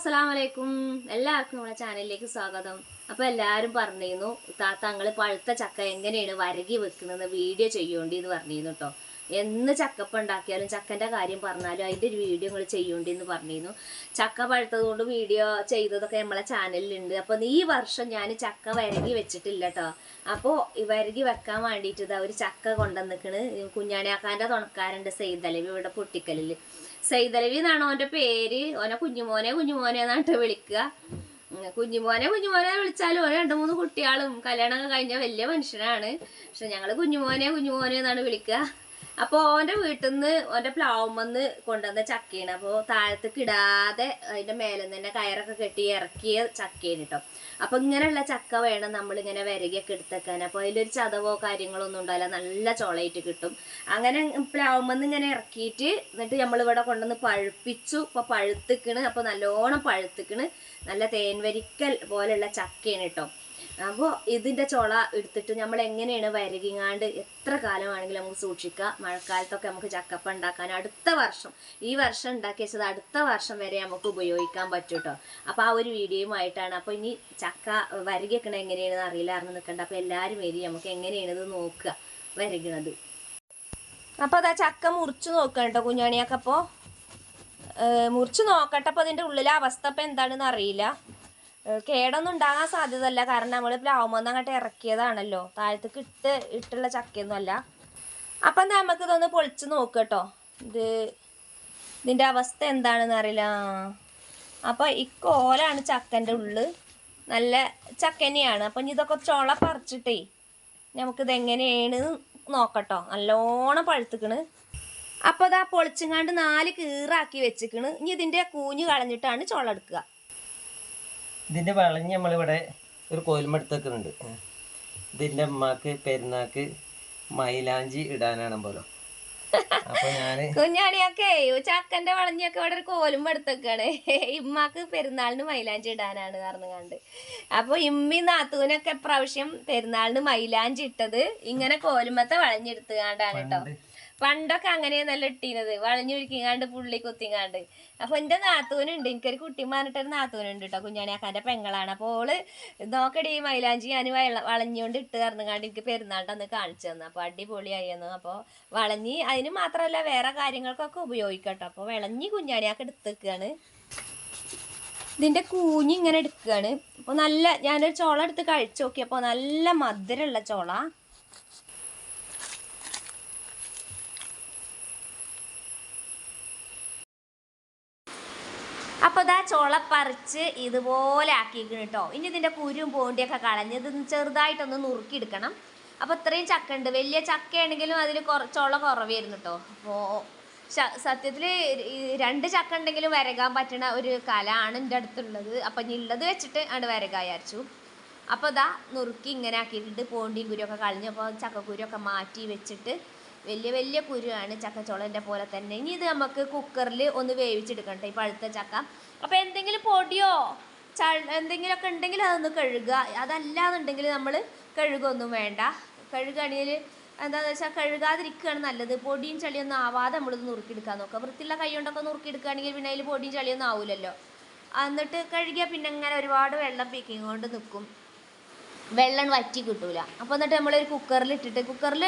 അസ്സലാം വലൈക്കും എല്ലാവർക്കും നമ്മുടെ ചാനലിലേക്ക് സ്വാഗതം. അപ്പോൾ എല്ലാരും പറഞ്ഞിരുന്നു താത്ത പഴുത്ത ചക്ക എങ്ങനെയാണ് വരകി വെക്കുന്നത് വീഡിയോ ചെയ്യോണ്ടി എന്ന് പറഞ്ഞിരുന്നു കേട്ടോ എന്ന് ചക്കപ്പ ഉണ്ടാക്കിയാലും ചക്കന്റെ കാര്യം പറഞ്ഞാലും അതിന്റെ ഒരു വീഡിയോ നിങ്ങൾ ചെയ്യേണ്ടി എന്ന് പറഞ്ഞിരുന്നു. ചക്ക പഴുത്തത് കൊണ്ട് വീഡിയോ ചെയ്തതൊക്കെ നമ്മളെ ചാനലിലുണ്ട്. അപ്പോൾ ഈ വർഷം ഞാൻ ചക്ക വരകി വെച്ചിട്ടില്ല കേട്ടോ അപ്പോൾ വരകി വെക്കാൻ വേണ്ടിയിട്ട് ഒരു ചക്ക കൊണ്ടുവന്നിക്കണ്. കുഞ്ഞാണിയാക്കാന്റെ തുണക്കാരുണ്ട് സെയ്തലവി ഇവിടെ പൊട്ടിക്കലിൽ സെയ്തലവി എന്നാണ് ഓന്റെ പേര്. ഓനെ കുഞ്ഞുമോനെ കുഞ്ഞുമോനെ എന്നാണ് വിളിക്കുക. കുഞ്ഞുമോനെ കുഞ്ഞുമോനെ വിളിച്ചാലും ഓരോ രണ്ട് മൂന്ന് കുട്ടികളും കല്യാണമൊക്കെ കഴിഞ്ഞ വലിയ മനുഷ്യനാണ്. പക്ഷെ ഞങ്ങൾ കുഞ്ഞുമോനെ കുഞ്ഞുമോനെ എന്നാണ് വിളിക്കുക. അപ്പൊ ഓന്റെ വീട്ടിൽ നിന്ന് ഓന്റെ പ്ലാവുമെന്ന് കൊണ്ടുവന്ന ചക്കയാണ് അപ്പോൾ താഴത്തേക്ക് കിടാതെ അതിന്റെ മേലെ തന്നെ കയറൊക്കെ കെട്ടി ഇറക്കിയ ചക്കയാണ് കേട്ടോ അപ്പൊ ഇങ്ങനെയുള്ള ചക്ക വേണം നമ്മൾ ഇങ്ങനെ വിരകിയൊക്കെ എടുത്തേക്കാൻ. അപ്പൊ അതിലൊരു ചതവോ കാര്യങ്ങളോ ഒന്നും ഉണ്ടാവില്ല. നല്ല ചോളയിട്ട് കിട്ടും. അങ്ങനെ പ്ലാവുമെന്ന് ഇങ്ങനെ ഇറക്കിയിട്ട് എന്നിട്ട് നമ്മളിവിടെ കൊണ്ടുവന്ന് പഴുപ്പിച്ചു. ഇപ്പൊ പഴുത്തിക്കണ്. അപ്പൊ നല്ലോണം പഴുത്തിക്കണ്. നല്ല തേൻവരിക്കൽ പോലെയുള്ള ചക്കയാണ് കേട്ടോ അപ്പോൾ ഇതിന്റെ ചുള എടുത്തിട്ട് നമ്മൾ എങ്ങനെയാണ് വരകിങ്ങാണ്ട് എത്ര കാലമാണെങ്കിലും നമുക്ക് സൂക്ഷിക്കുക. മഴക്കാലത്തൊക്കെ നമുക്ക് ചക്കപ്പ ഉണ്ടാക്കാൻ അടുത്ത വർഷം ഈ വർഷം ഉണ്ടാക്കി വെച്ചത് അടുത്ത വർഷം വരെ നമുക്ക് ഉപയോഗിക്കാൻ പറ്റും കേട്ടോ അപ്പോൾ ആ ഒരു വീഡിയോയുമായിട്ടാണ്. അപ്പോൾ ഇനി ചക്ക വരകിക്കണ എങ്ങനെയാണെന്ന് അറിയില്ല അറിഞ്ഞ് നിൽക്കണ്ട. അപ്പോൾ എല്ലാവരും വരി നമുക്ക് എങ്ങനെയാണ് ഇത് നോക്കുക വരകണത്. അപ്പോൾ അതാ ചക്ക മുറിച്ച് നോക്കണം കേട്ടോ കുഞ്ഞാണിയൊക്കെ അപ്പോൾ മുറിച്ച് നോക്കട്ടെ. അപ്പോൾ അതിന്റെ ഉള്ളിലെ അവസ്ഥ അപ്പോൾ എന്താണെന്ന് അറിയില്ല. കേടൊന്നും ഉണ്ടാകാൻ സാധ്യതയല്ല. കാരണം നമ്മൾ പ്ലാവുമെന്ന് അങ്ങോട്ട് ഇറക്കിയതാണല്ലോ. താഴത്തേക്ക് ഇട്ട് ഇട്ടുള്ള ചക്കയൊന്നും അല്ല. അപ്പം നമുക്ക് ഇതൊന്ന് പൊളിച്ച് കേട്ടോ ഇത് ഇതിന്റെ അവസ്ഥ എന്താണെന്ന് അറിയില്ല. അപ്പോൾ ഈ കോലാണ് ചക്കന്റെ ഉള്ളിൽ നല്ല ചക്കനെയാണ് അപ്പം ഇനി ഇതൊക്കെ ചുള പറിച്ചിട്ടേ നമുക്കിത് എങ്ങനെയാണ് നോക്കട്ടോ. നല്ലോണം പഴുത്തുക്കണ്. അപ്പോൾ ഇതാ പൊളിച്ചുങ്ങാണ്ട് നാല് കീറാക്കി വെച്ചിക്കണ്. ഇനി ഇതിന്റെ കൂഞ്ഞ് കളഞ്ഞിട്ടാണ് ചുള എടുക്കുക. ഇതിന്റെ വളഞ്ഞ് നമ്മളിവിടെ ഒരു കോൽമെടുത്തേക്കുന്നുണ്ട് ഇതിന്റെ അമ്മയ്ക്ക് പെരുന്നാക്ക് മൈലാഞ്ചി ഇടാനാണ് പോലും. കുഞ്ഞാണിയൊക്കെ ചക്കന്റെ വളഞ്ഞൊക്കെ ഇവിടെ ഒരു കോലും എടുത്തൊക്കെയാണ് ഇമ്മാക്ക് പെരുന്നാളിന് മൈലാഞ്ചി ഇടാനാണ് പറഞ്ഞുകൊണ്ട്. അപ്പൊ ഇമ്മി നാത്തൂനൊക്കെ പ്രാവശ്യം പെരുന്നാളിന് മൈലാഞ്ചി ഇട്ടത് ഇങ്ങനെ കോലുമത്തെ വളഞ്ഞെടുത്തുകാണ്ടാണ് കേട്ടോ. പണ്ടൊക്കെ അങ്ങനെയാണല്ലോ ഇട്ടീനത് വളഞ്ഞുരുക്കിങ്ങാണ്ട് പുള്ളി കുത്തിങ്ങാണ്ട്. അപ്പൊ എന്റെ നാത്തൂനുണ്ട്. എനിക്കൊരു കുട്ടി പറഞ്ഞിട്ടൊരു നാത്തൂനുണ്ട് കേട്ടോ കുഞ്ഞാണിയാക്കാന്റെ പെങ്ങളാണ്. അപ്പോൾ ഓൾ നോക്കടി മൈലാഞ്ചി ഞാൻ വളഞ്ഞുകൊണ്ട് ഇട്ട് കറന്നുകാണ്ട് എനിക്ക് പെരുന്നാളിട്ട് അന്ന് കാണിച്ചു തന്നു. അപ്പൊ അടിപൊളിയായിരുന്നു. അപ്പോൾ വളഞ്ഞി അതിന് മാത്രമല്ല വേറെ കാര്യങ്ങൾക്കൊക്കെ ഉപയോഗിക്കട്ടോ അപ്പോൾ വിളഞ്ഞി കുഞ്ഞാണിയാക്ക് എടുത്തേക്കാണ്. ഇതിന്റെ കൂഞ്ഞി ഇങ്ങനെ എടുക്കുകയാണ് അപ്പോൾ നല്ല ഞാനൊരു ചോള എടുത്ത് കഴിച്ചു നോക്കിയപ്പോൾ നല്ല മധുരമുള്ള ചോള. അപ്പോൾ ഇതാ ചുള പറിച്ച് ഇതുപോലെ ആക്കിയിരിക്കണം കേട്ടോ ഇനി ഇതിന്റെ കുരും പോണ്ടിയൊക്കെ കളഞ്ഞ് ഇത് ചെറുതായിട്ടൊന്ന് നുറുക്കിയെടുക്കണം. അപ്പോൾ ഇത്രയും ചക്ക ഉണ്ട് വലിയ ചക്കയാണെങ്കിലും അതിൽ കുറ ചുള കുറവായിരുന്നു കേട്ടോ അപ്പോൾ സത്യത്തിൽ രണ്ട് ചക്ക ഉണ്ടെങ്കിലും വരകാൻ പറ്റണ ഒരു കലാണ് എന്റെ അടുത്തുള്ളത്. അപ്പം ഇനി ഉള്ളത് വെച്ചിട്ട് ആണ് വരകാൻ വിചാരിച്ചു. അപ്പോൾ ഇതാ നുറുക്കി ഇങ്ങനെ ആക്കിയിട്ടുണ്ട്. പോണ്ടിയും കുരുമൊക്കെ കളഞ്ഞു അപ്പോൾ ചക്കക്കുരുമൊക്കെ മാറ്റി വെച്ചിട്ട് വലിയ വലിയ കുരുവാണ് ചക്കച്ചോളന്റെ പോലെ തന്നെ. ഇനി ഇത് നമുക്ക് കുക്കറിൽ ഒന്ന് വേവിച്ചെടുക്കണം ഈ പഴുത്ത ചക്ക. അപ്പോൾ എന്തെങ്കിലും പൊടിയോ ച എന്തെങ്കിലുമൊക്കെ ഉണ്ടെങ്കിൽ അതൊന്ന് കഴുകുക. അതല്ലാന്നുണ്ടെങ്കിൽ നമ്മൾ കഴുകൊന്നും വേണ്ട. കഴുകുകയാണെങ്കിൽ എന്താണെന്ന് വെച്ചാൽ കഴുകാതിരിക്കുകയാണ് നല്ലത്. പൊടിയും ചളിയൊന്നും ആവാതെ നമ്മളിത് നുറുക്കിയെടുക്കാൻ നോക്കുക. വൃത്തിയുള്ള കൈ കൊണ്ടൊക്കെ നുറുക്കിയെടുക്കുകയാണെങ്കിൽ പിന്നെ അതിൽ പൊടിയും ചളിയൊന്നും ആവില്ലല്ലോ എന്നിട്ട് കഴുകിയാൽ പിന്നെ ഇങ്ങനെ ഒരുപാട് വെള്ളം പീക്കിങ് കൊണ്ട് നിൽക്കും വെള്ളം വറ്റി കിട്ടൂല. അപ്പോൾ എന്നിട്ട് നമ്മളൊരു കുക്കറിൽ ഇട്ടിട്ട് കുക്കറിൽ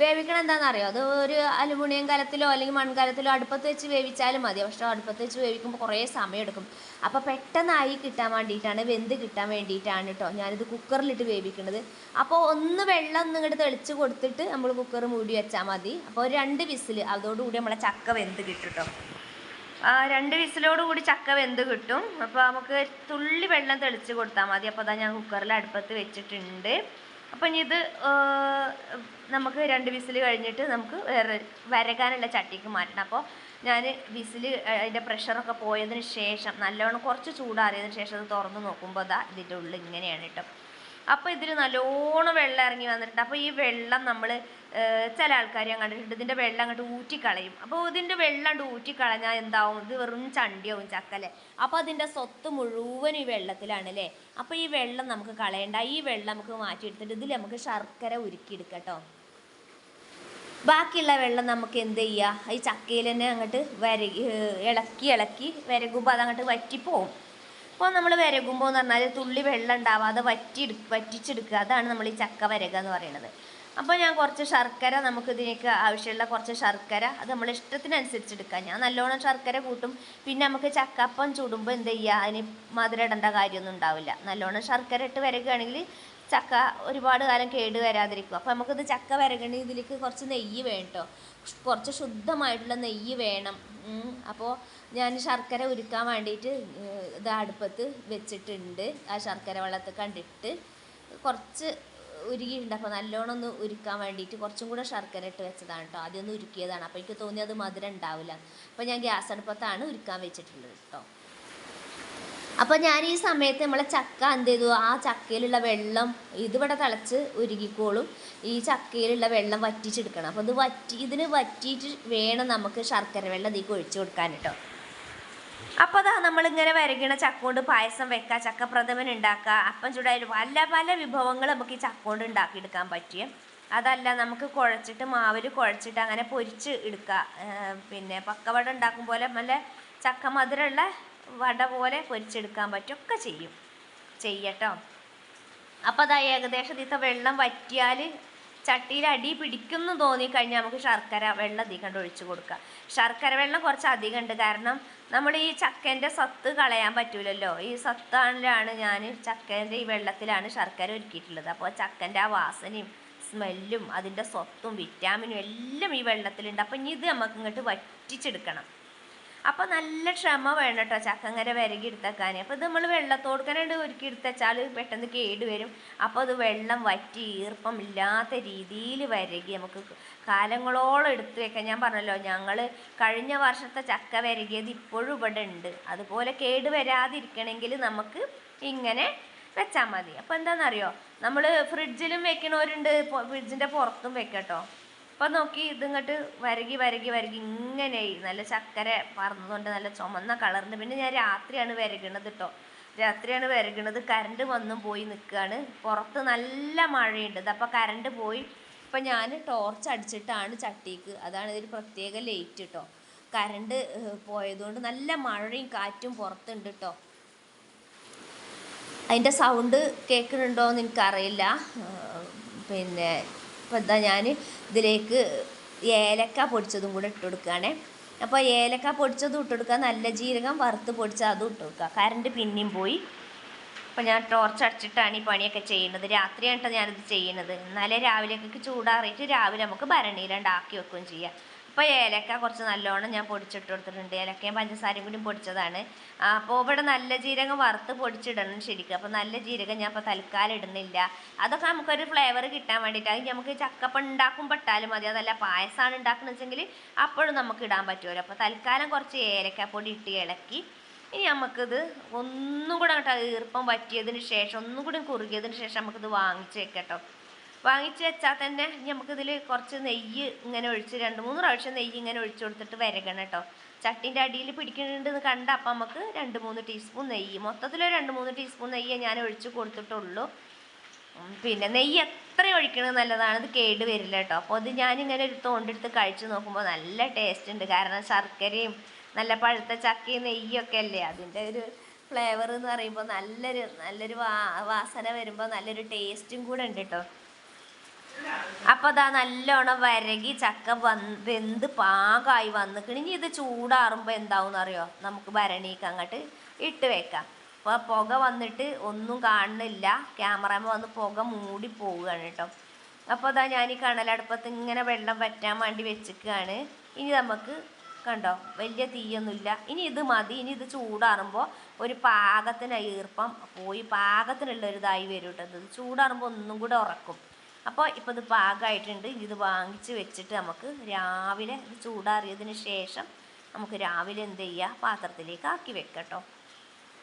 വേവിക്കണം എന്താണെന്നറിയോ? അത് ഒരു അലുമിനിയം കലത്തിലോ അല്ലെങ്കിൽ മൺകലത്തിലോ അടുപ്പത്ത് വെച്ച് വേവിച്ചാലും മതി. പക്ഷേ അടുപ്പത്ത് വെച്ച് വേവിക്കുമ്പോൾ കുറേ സമയം എടുക്കും. അപ്പോൾ പെട്ടെന്നായി കിട്ടാൻ വേണ്ടിയിട്ടാണ് വെന്ത് കിട്ടാൻ വേണ്ടിയിട്ടാണ് കേട്ടോ ഞാനിത് കുക്കറിലിട്ട് വേവിക്കുന്നത് അപ്പോൾ ഒന്ന് വെള്ളം ഒന്ന് ഇങ്ങോട്ട് തെളിച്ച് കൊടുത്തിട്ട് നമ്മൾ കുക്കർ മൂടി വെച്ചാൽ മതി. അപ്പോൾ രണ്ട് വിസിൽ അതോടുകൂടി നമ്മളെ ചക്ക വെന്ത് കിട്ടും കേട്ടോ രണ്ട് വിസിലോട് കൂടി ചക്ക വെന്ത് കിട്ടും. അപ്പോൾ നമുക്ക് തുള്ളി വെള്ളം തെളിച്ച് കൊടുത്താൽ മതി. അപ്പോൾ അതാ ഞാൻ കുക്കറിൽ അടുപ്പത്ത് വെച്ചിട്ടുണ്ട്. അപ്പോൾ ഇനി ഇത് നമുക്ക് രണ്ട് വിസിൽ കഴിഞ്ഞിട്ട് നമുക്ക് വേറെ വരകാനുള്ള ചട്ടിക്ക് മാറ്റണം. അപ്പോൾ ഞാൻ വിസിൽ അതിന്റെ പ്രഷറൊക്കെ പോയതിന് ശേഷം നല്ലോണം കുറച്ച് ചൂടാറിയതിന് ശേഷം അത് തുറന്ന് നോക്കുമ്പോൾ അതാ ഇതിന്റെ ഉള്ളിൽ ഇങ്ങനെയാണ് കേട്ടോ. അപ്പോൾ ഇതിൽ നല്ലോണം വെള്ളം ഇറങ്ങി വന്നിട്ടുണ്ട്. അപ്പോൾ ഈ വെള്ളം നമ്മൾ ചില ആൾക്കാർ ഞാൻ കണ്ടിട്ടുണ്ട്. ഇതിന്റെ വെള്ളം അങ്ങോട്ട് ഊറ്റിക്കളയും. അപ്പോൾ ഇതിന്റെ വെള്ളം അങ്ങോട്ട് ഊറ്റിക്കളഞ്ഞാൽ എന്താവും? ഇത് വെറും ചണ്ടിയാവും ചക്കല്ലേ അപ്പോൾ അതിന്റെ സ്വത്ത് മുഴുവൻ ഈ വെള്ളത്തിലാണ് അല്ലേ അപ്പോൾ ഈ വെള്ളം നമുക്ക് കളയണ്ട. ഈ വെള്ളം നമുക്ക് മാറ്റിയെടുത്തിട്ട് ഇതിൽ നമുക്ക് ശർക്കര ഉരുക്കിയെടുക്കട്ടോ. കേട്ടോ ബാക്കിയുള്ള വെള്ളം നമുക്ക് എന്ത് ചെയ്യുക ഈ ചക്കയിൽ തന്നെ അങ്ങോട്ട് വര ഇളക്കി ഇളക്കി വരകുമ്പോൾ അതങ്ങോട്ട് വറ്റിപ്പോവും. അപ്പോൾ നമ്മൾ വരകുമ്പോൾ എന്ന് പറഞ്ഞാൽ തുള്ളി വെള്ളം ഉണ്ടാവാതെ വറ്റി വറ്റിച്ചെടുക്കുക. അതാണ് നമ്മൾ ഈ ചക്ക വരക എന്ന് പറയുന്നത്. അപ്പോൾ ഞാൻ കുറച്ച് ശർക്കര നമുക്ക് ഇതിനേക്ക് ആവശ്യമുള്ള കുറച്ച് ശർക്കര അത് നമ്മൾ ഇഷ്ടത്തിനനുസരിച്ച് എടുക്കാം ഞാൻ നല്ലോണം ശർക്കര കൂട്ടും. പിന്നെ നമുക്ക് ചക്കപ്പം ചുടുമ്പോൾ എന്ത് ചെയ്യുക അതിന് മധുര ഇടേണ്ട കാര്യമൊന്നും ഉണ്ടാവില്ല. നല്ലോണം ശർക്കര ഇട്ട് വരകയാണെങ്കിൽ ചക്ക ഒരുപാട് കാലം കേട് വരാതിരിക്കും. അപ്പോൾ നമുക്കിത് ചക്ക വരകണമെങ്കിൽ ഇതിലേക്ക് കുറച്ച് നെയ്യ് വേണം കേട്ടോ. കുറച്ച് ശുദ്ധമായിട്ടുള്ള നെയ്യ് വേണം. അപ്പോൾ ഞാൻ ശർക്കര ഉരുക്കാൻ വേണ്ടിയിട്ട് ഇത് അടുപ്പത്ത് വെച്ചിട്ടുണ്ട്. ആ ശർക്കര വെള്ളത്തിൽ കണ്ടിട്ട് കുറച്ച് ഉരുകിയിട്ടുണ്ട് അപ്പോൾ നല്ലോണം ഒന്ന് ഉരുക്കാൻ വേണ്ടിയിട്ട് കുറച്ചും കൂടെ ശർക്കര ഇട്ട് വെച്ചതാണ് കേട്ടോ. ആദ്യം ഒന്ന് ഉരുക്കിയതാണ്. അപ്പോൾ എനിക്ക് തോന്നി അത് മധുരം ഉണ്ടാവില്ല. അപ്പോൾ ഞാൻ ഗ്യാസ് അടുപ്പത്താണ് ഉരുക്കാൻ വെച്ചിട്ടുള്ളത് കേട്ടോ. അപ്പോൾ ഞാൻ ഈ സമയത്ത് നമ്മളെ ചക്ക എന്ത് ചെയ്തു? ആ ചക്കയിലുള്ള വെള്ളം ഇതിവിടെ തിളച്ച് ഉരുകിക്കോളും. ഈ ചക്കയിലുള്ള വെള്ളം വറ്റിച്ചെടുക്കണം. അപ്പോൾ ഇത് വറ്റി ഇതിന് വറ്റിയിട്ട് വേണം നമുക്ക് ശർക്കര വെള്ളം ഇതിലേക്ക് ഒഴിച്ചു കൊടുക്കാൻ കേട്ടോ. അപ്പോൾ അതാ നമ്മളിങ്ങനെ വരകണ ചക്ക കൊണ്ട് പായസം വെക്കുക ചക്ക പ്രഥമൻ ഉണ്ടാക്കുക അപ്പം ചൂടായാലും പല പല വിഭവങ്ങൾ നമുക്ക് ഈ ചക്ക കൊണ്ട് ഉണ്ടാക്കിയെടുക്കാൻ പറ്റിയ അതല്ല നമുക്ക് കുഴച്ചിട്ട് മാവിൽ കുഴച്ചിട്ട് അങ്ങനെ പൊരിച്ച് എടുക്കുക പിന്നെ പക്കവട ഉണ്ടാക്കും പോലെ നല്ല ചക്ക മധുരമുള്ള വട പോലെ പൊരിച്ചെടുക്കാൻ പറ്റും. ഒക്കെ ചെയ്യും. ചെയ്യട്ടോ. അപ്പോൾ അതാ ഏകദേശം ഇതിത്തെ വെള്ളം വറ്റിയാൽ ചട്ടിയിൽ അടി പിടിക്കുന്നു തോന്നിക്കഴിഞ്ഞാൽ നമുക്ക് ശർക്കര വെള്ളം അധികം ഒഴിച്ചു കൊടുക്കാം. ശർക്കര വെള്ളം കുറച്ച് അധികം ഉണ്ട്. കാരണം നമ്മൾ ഈ ചക്കേന്റെ സത്ത് കളയാൻ പറ്റൂലല്ലോ. ഈ സത്താണിലാണ് ഞാൻ ചക്കേന്റെ ഈ വെള്ളത്തിലാണ് ശർക്കര ഒരുക്കിയിട്ടുള്ളത്. അപ്പോൾ ചക്കന്റെ ആ വാസനയും സ്മെല്ലും അതിന്റെ സ്വത്തും വിറ്റാമിനും എല്ലാം ഈ വെള്ളത്തിലുണ്ട്. അപ്പം ഇനി ഇത് നമുക്ക് ഇങ്ങോട്ട് വറ്റിച്ചെടുക്കണം. അപ്പോൾ നല്ല ക്ഷമ വേണം കേട്ടോ ചക്കങ്ങര വിരകി എടുത്തേക്കാൻ അപ്പോൾ ഇത് നമ്മൾ വെള്ളത്തോടുക്കനുണ്ട് ഒരുക്കി എടുത്തച്ചാൽ പെട്ടെന്ന് കേട് വരും. അപ്പോൾ അത് വെള്ളം വറ്റി ഈർപ്പം ഇല്ലാത്ത രീതിയിൽ വിരകി നമുക്ക് കാലങ്ങളോളം എടുത്തു വെക്കാൻ ഞാൻ പറഞ്ഞല്ലോ ഞങ്ങൾ കഴിഞ്ഞ വർഷത്തെ ചക്ക വിരകിയത് ഇപ്പോഴും ഇവിടെ ഉണ്ട്. അതുപോലെ കേട് വരാതിരിക്കണമെങ്കിൽ നമുക്ക് ഇങ്ങനെ വെച്ചാൽ മതി. അപ്പോൾ എന്താണെന്നറിയോ നമ്മൾ ഫ്രിഡ്ജിലും വെക്കണവരുണ്ട് ഫ്രിഡ്ജിന്റെ പുറത്തും വെക്കട്ടോ. അപ്പം നോക്കി ഇതിങ്ങോട്ട് വരകി വരകി വരകി ഇങ്ങനെ നല്ല ചക്കര പറന്നതുകൊണ്ട് നല്ല ചുമന്ന കളറിന്റെ പിന്നെ ഞാൻ രാത്രിയാണ് വരകണത് കേട്ടോ രാത്രിയാണ് വരകണത്. കറണ്ട് വന്നും പോയി നിൽക്കുകയാണ് പുറത്ത് നല്ല മഴയുണ്ട്. അപ്പോൾ കറണ്ട് പോയി. ഇപ്പം ഞാൻ ടോർച്ച് അടിച്ചിട്ടാണ് ചട്ടിക്ക്. അതാണ് ഇതിൽ പ്രത്യേക ലൈറ്റ് കേട്ടോ കറണ്ട് പോയതുകൊണ്ട് നല്ല മഴയും കാറ്റും പുറത്തുണ്ട് കേട്ടോ അതിന്റെ സൗണ്ട് കേൾക്കുന്നുണ്ടോ എന്ന് എനിക്കറിയില്ല പിന്നെ ഇപ്പം എന്താ ഞാൻ ഇതിലേക്ക് ഏലക്ക പൊടിച്ചതും കൂടെ ഇട്ട് കൊടുക്കുകയാണേ. അപ്പോൾ ഏലക്ക പൊടിച്ചതും ഇട്ട് കൊടുക്കുക. നല്ല ജീരകം വറുത്ത് പൊടിച്ച അതും ഇട്ട് കൊടുക്കുക. കറണ്ട് പിന്നെയും പോയി. അപ്പോൾ ഞാൻ ടോർച്ച് അടിച്ചിട്ടാണ് ഈ പണിയൊക്കെ ചെയ്യുന്നത്. രാത്രിയാണ് ഞാനിത് ചെയ്യുന്നത്. എന്നാലേ രാവിലെയൊക്കെ ചൂടാറിയിട്ട് രാവിലെ നമുക്ക് ഭരണിയിലുണ്ടാക്കി വെക്കുകയും ചെയ്യാം. അപ്പോൾ ഏലക്ക കുറച്ച് നല്ലോണം ഞാൻ പൊടിച്ചിട്ട് കൊടുത്തിട്ടുണ്ട്. ഏലക്കയും പഞ്ചസാരയും കൂടി പൊടിച്ചതാണ്. അപ്പോൾ ഇവിടെ നല്ല ജീരകം വറുത്ത് പൊടിച്ചിടണം ശരിക്കും. അപ്പോൾ നല്ല ജീരകം ഞാൻ ഇപ്പോൾ തൽക്കാലം ഇടുന്നില്ല. അതൊക്കെ നമുക്കൊരു ഫ്ലേവർ കിട്ടാൻ വേണ്ടിയിട്ട്. അത് നമുക്ക് ചക്കപ്പം ഉണ്ടാക്കുമ്പോൾ ഇട്ടാലും മതി. അതല്ല പായസമാണ് ഉണ്ടാക്കുന്നത് വെച്ചെങ്കിൽ അപ്പോഴും നമുക്ക് ഇടാൻ പറ്റുമല്ലോ. അപ്പോൾ തൽക്കാലം കുറച്ച് ഏലക്കപ്പൊടി ഇട്ട് ഇളക്കി. ഇനി നമുക്കിത് ഒന്നും കൂടെ അങ്ങോട്ട് ഈർപ്പം പറ്റിയതിന് ശേഷം ഒന്നും കൂടി കുറുകിയതിന് ശേഷം നമുക്കിത് വാങ്ങിച്ച് വെക്കട്ടോ വാങ്ങിച്ച് വെച്ചാൽ തന്നെ നമുക്കിതിൽ കുറച്ച് നെയ്യ് ഇങ്ങനെ ഒഴിച്ച് രണ്ട് മൂന്ന് പ്രാവശ്യം നെയ്യ് ഇങ്ങനെ ഒഴിച്ചു കൊടുത്തിട്ട് വരകണം കേട്ടോ. ചട്ടിന്റെ അടിയിൽ പിടിക്കുന്നുണ്ടെന്ന് കണ്ട അപ്പം നമുക്ക് രണ്ട് മൂന്ന് ടീസ്പൂൺ നെയ്യ്. മൊത്തത്തിൽ ഒരു രണ്ട് മൂന്ന് ടീസ്പൂൺ നെയ്യ് ഞാൻ ഒഴിച്ച് കൊടുത്തിട്ടുള്ളൂ. പിന്നെ നെയ്യ് എത്ര ഒഴിക്കണത് നല്ലതാണ് ഇത് കേട് വരില്ല കേട്ടോ. അപ്പോൾ അത് ഞാനിങ്ങനെ ഒരു തോണ്ടെടുത്ത് കഴിച്ച് നോക്കുമ്പോൾ നല്ല ടേസ്റ്റ് ഉണ്ട്. കാരണം ശർക്കരയും നല്ല പഴുത്ത ചക്കയും നെയ്യൊക്കെ അല്ലേ? അതിന്റെ ഒരു ഫ്ലേവർ എന്ന് പറയുമ്പോൾ നല്ലൊരു നല്ലൊരു വാ വാസന വരുമ്പോൾ നല്ലൊരു ടേസ്റ്റും കൂടെ ഉണ്ട് കേട്ടോ. അപ്പോൾ അതാ നല്ലോണം വരകി ചക്ക വന്ന് വെന്ത് പാകമായി വന്നിക്കണ്. ഇനി ഇത് ചൂടാറുമ്പോൾ എന്താവും അറിയോ നമുക്ക് ഭരണിക്ക് അങ്ങോട്ട് ഇട്ട് വെക്കാം. അപ്പോൾ പുക വന്നിട്ട് ഒന്നും കാണുന്നില്ല. ക്യാമറമ വന്ന് പുക മൂടി പോവുകയാണ് കേട്ടോ. അപ്പോൾ അതാ ഞാൻ ഈ കണലടുപ്പത്ത് ഇങ്ങനെ വെള്ളം വറ്റാൻ വേണ്ടി വെച്ചിരിക്കുകയാണ് ഇനി നമുക്ക് കണ്ടോ? വലിയ തീയൊന്നുമില്ല. ഇനി ഇത് മതി. ഇനി ഇത് ചൂടാറുമ്പോൾ ഒരു പാകത്തിന് ഈർപ്പം പോയി പാകത്തിനുള്ള ഒരു ഇതായി വരും കേട്ടോ. ഇത് ചൂടാറുമ്പോൾ ഒന്നും കൂടെ ഉറക്കും. അപ്പോൾ ഇപ്പോൾ ഇത് പാകമായിട്ടുണ്ട് ഇത് വാങ്ങിച്ച് വെച്ചിട്ട് നമുക്ക് രാവിലെ ഇത് ചൂടാറിയതിന് ശേഷം നമുക്ക് രാവിലെ എന്ത് ചെയ്യുക പാത്രത്തിലേക്ക് ആക്കി വെക്കട്ടോ.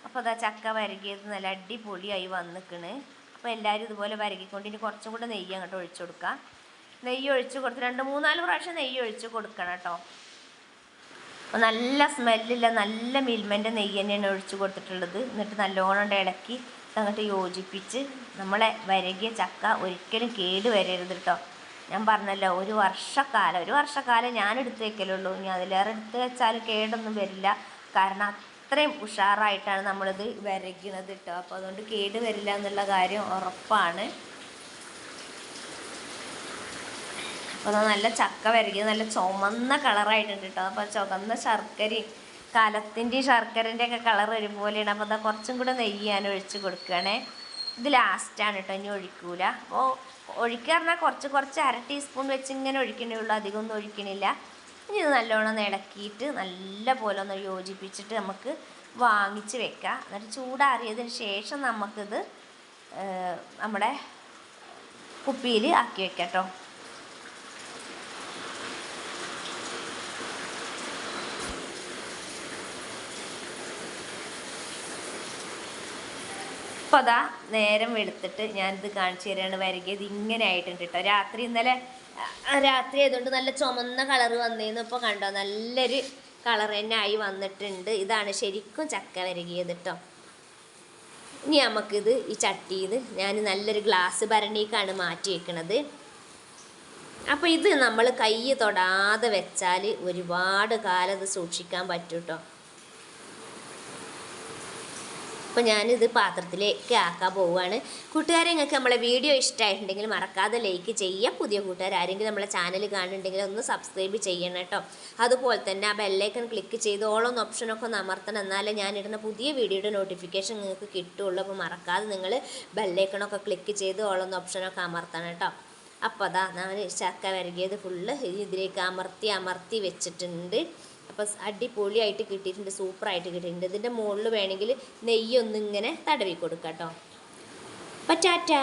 അപ്പോൾ അതാ ചക്ക വരകിയത് നല്ല അടിപൊളിയായി വന്നിക്കണ്. അപ്പോൾ എല്ലാവരും ഇതുപോലെ വരകിക്കൊണ്ട് ഇനി കുറച്ചും കൂടെ നെയ്യ് അങ്ങോട്ട് ഒഴിച്ചു കൊടുക്കുക നെയ്യ് ഒഴിച്ച് കൊടുത്ത് രണ്ട് മൂന്നാൽ പ്രാവശ്യം നെയ്യ് ഒഴിച്ച് കൊടുക്കണം കേട്ടോ. അപ്പോൾ നല്ല സ്മെല്ലില്ല നല്ല മിൽമന്റെ നെയ്യ് തന്നെയാണ് ഒഴിച്ച് കൊടുത്തിട്ടുള്ളത്. എന്നിട്ട് നല്ലോണം ഇളക്കി അങ്ങോട്ട് യോജിപ്പിച്ച് നമ്മളെ വരകിയ ചക്ക ഒരിക്കലും കേട് വരരുത് കേട്ടോ ഞാൻ പറഞ്ഞല്ലോ ഒരു വർഷക്കാലം ഒരു വർഷക്കാലം ഞാൻ എടുത്ത് വെക്കലുള്ളൂ ഇനി അതിലേറെ എടുത്ത് വെച്ചാൽ കേടൊന്നും വരില്ല. കാരണം അത്രയും ഉഷാറായിട്ടാണ് നമ്മളിത് വരയ്ക്കുന്നത് കേട്ടോ അപ്പോൾ അതുകൊണ്ട് കേട് വരില്ല എന്നുള്ള കാര്യം ഉറപ്പാണ്. അപ്പോൾ നല്ല ചക്ക വരയ്ക്കുന്നത് നല്ല ചുമന്ന കളറായിട്ടുണ്ട് കേട്ടോ അപ്പോൾ ചുവന്ന ശർക്കരയും കലത്തിന്റെയും ശർക്കരന്റെ ഒക്കെ കളർ ഒരുപോലെയാണ്. അപ്പോൾ അതാ കുറച്ചും കൂടെ നെയ്യ് ഞാൻ ഒഴിച്ച് കൊടുക്കുകയാണേ. ഇത് ലാസ്റ്റാണ് കേട്ടോ ഇനി ഒഴിക്കൂല. അപ്പോൾ ഒഴിക്കുക പറഞ്ഞാൽ കുറച്ച് കുറച്ച് അര ടീസ്പൂൺ വെച്ച് ഇങ്ങനെ ഒഴിക്കണേ ഉള്ളൂ അധികം ഒന്നും ഒഴിക്കണില്ല. ഇനി ഇത് നല്ലോണം ഒന്ന് ഇളക്കിയിട്ട് നല്ല പോലെ ഒന്ന് യോജിപ്പിച്ചിട്ട് നമുക്ക് വാങ്ങിച്ച് വെക്കാം. എന്നിട്ട് ചൂടാറിയതിന് ശേഷം നമുക്കിത് നമ്മുടെ കുപ്പിയിൽ ആക്കി വെക്കാം കേട്ടോ അപ്പോൾ അതാ നേരം വെളുത്തിട്ട് ഞാനിത് കാണിച്ചു തരാണ് വരികയത് ഇങ്ങനെ ആയിട്ടുണ്ട് കേട്ടോ രാത്രി ഇന്നലെ രാത്രി ആയതുകൊണ്ട് നല്ല ചുമന്ന കളർ വന്നേന്ന് ഇപ്പോൾ കണ്ടോ? നല്ലൊരു കളർ തന്നെ ആയി വന്നിട്ടുണ്ട്. ഇതാണ് ശരിക്കും ചക്ക വരികയത് കേട്ടോ ഇനി നമുക്കിത് ഈ ചട്ടിയിൽ ഞാൻ നല്ലൊരു ഗ്ലാസ് ഭരണിക്കാണ് മാറ്റി വെക്കണത്. അപ്പോൾ ഇത് നമ്മൾ കൈ തൊടാതെ വെച്ചാൽ ഒരുപാട് കാലം ഇത് സൂക്ഷിക്കാൻ പറ്റും കേട്ടോ അപ്പോൾ ഞാനിത് പാത്രത്തിലേക്ക് ആക്കാൻ പോവുകയാണ്. കൂട്ടുകാരെ നിങ്ങൾക്ക് നമ്മളെ വീഡിയോ ഇഷ്ടമായിട്ടുണ്ടെങ്കിൽ മറക്കാതെ ലൈക്ക് ചെയ്യുക. പുതിയ കൂട്ടുകാർ ആരെങ്കിലും നമ്മളെ ചാനൽ കാണുന്നുണ്ടെങ്കിൽ ഒന്ന് സബ്സ്ക്രൈബ് ചെയ്യണം കേട്ടോ. അതുപോലെ തന്നെ ആ ബെല്ലൈക്കൺ ക്ലിക്ക് ചെയ്ത് ഓളൊന്ന് ഓപ്ഷനൊക്കെ ഒന്ന് അമർത്തണം. എന്നാലേ ഞാനിടുന്ന പുതിയ വീഡിയോയുടെ നോട്ടിഫിക്കേഷൻ നിങ്ങൾക്ക് കിട്ടുള്ളൂ അപ്പോൾ മറക്കാതെ നിങ്ങൾ ബെല്ലൈക്കണൊക്കെ ക്ലിക്ക് ചെയ്ത് ഓളൊന്ന് ഓപ്ഷനൊക്കെ അമർത്തണം കേട്ടോ. അപ്പോൾ അതാ ഞാൻ ചക്ക വരകിയത് ഫുള്ള് ഇതിലേക്ക് അമർത്തി അമർത്തി വെച്ചിട്ടുണ്ട്. അപ്പോൾ അടിപൊളിയായിട്ട് കിട്ടിയിട്ടുണ്ട് സൂപ്പറായിട്ട് കിട്ടിയിട്ടുണ്ട്. ഇതിന്റെ മുകളിൽ വേണമെങ്കിൽ നെയ്യൊന്നിങ്ങനെ തടവി കൊടുക്കാം കേട്ടോ പറ്റാറ്റാ